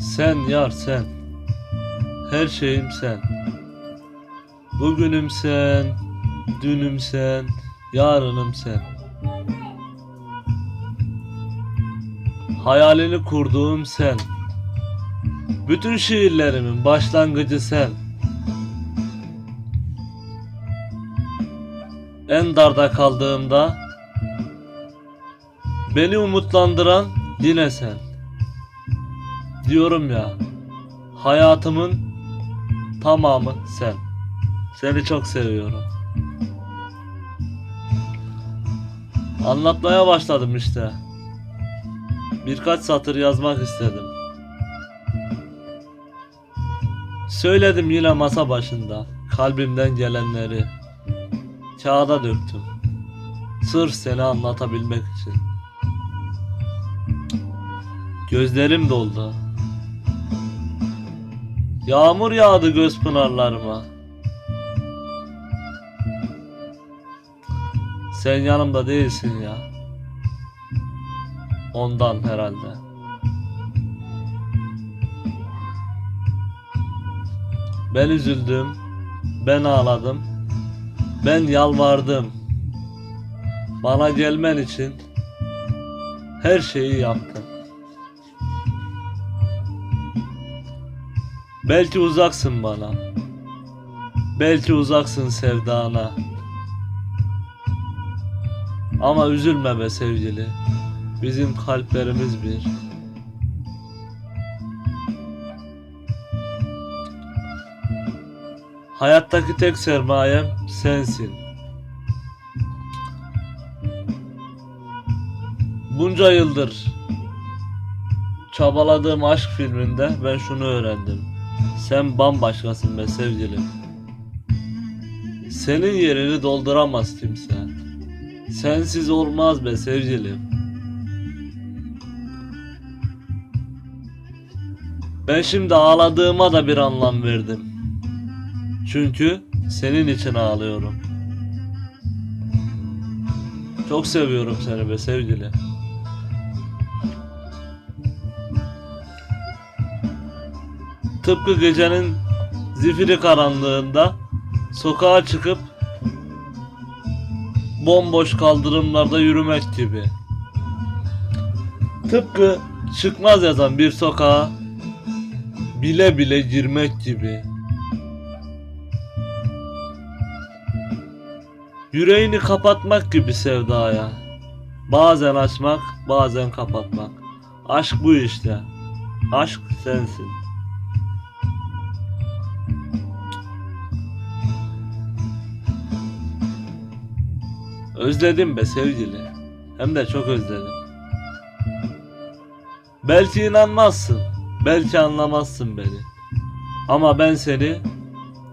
Sen yar sen. Her şeyim sen. Bugünüm sen, dünüm sen, yarınım sen. Hayalini kurduğum sen. Bütün şiirlerimin başlangıcı sen. En darda kaldığımda beni umutlandıran yine sen. Diyorum ya, hayatımın tamamı sen. Seni çok seviyorum. Anlatmaya başladım işte. Birkaç satır yazmak istedim. Söyledim yine masa başında kalbimden gelenleri. Kağıda döktüm. Sırf seni anlatabilmek için. Gözlerim doldu. Yağmur yağdı göz pınarlarıma. Sen yanımda değilsin ya. Ondan herhalde. Ben üzüldüm. Ben ağladım. Ben yalvardım. Bana gelmen için her şeyi yaptım. Belki uzaksın bana. Belki uzaksın sevdana. Ama üzülme be sevgili. Bizim kalplerimiz bir. Hayattaki tek sermayem sensin. Bunca yıldır çabaladığım aşk filminde ben şunu öğrendim. Sen bambaşkasın be sevgilim. Senin yerini dolduramaz kimse. Sensiz olmaz be sevgilim. Ben şimdi ağladığıma da bir anlam verdim. Çünkü senin için ağlıyorum. Çok seviyorum seni be sevgili. Tıpkı gecenin zifiri karanlığında sokağa çıkıp bomboş kaldırımlarda yürümek gibi. Tıpkı çıkmaz yazan bir sokağa bile bile girmek gibi. Yüreğini kapatmak gibi sevdaya. Bazen açmak, bazen kapatmak. Aşk bu işte. Aşk sensin. Özledim be sevgili. Hem de çok özledim. Belki inanmazsın. Belki anlamazsın beni. Ama ben seni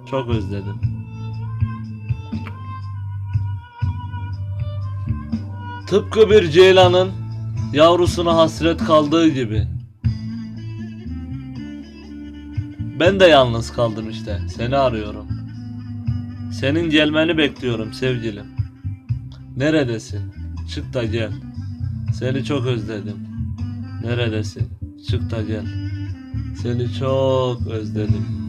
çok özledim. Tıpkı bir ceylanın yavrusuna hasret kaldığı gibi. Ben de yalnız kaldım işte. Seni arıyorum. Senin gelmeni bekliyorum sevgilim. Neredesin? Çık da gel. Seni çok özledim. Neredesin? Çık da gel. Seni çok özledim.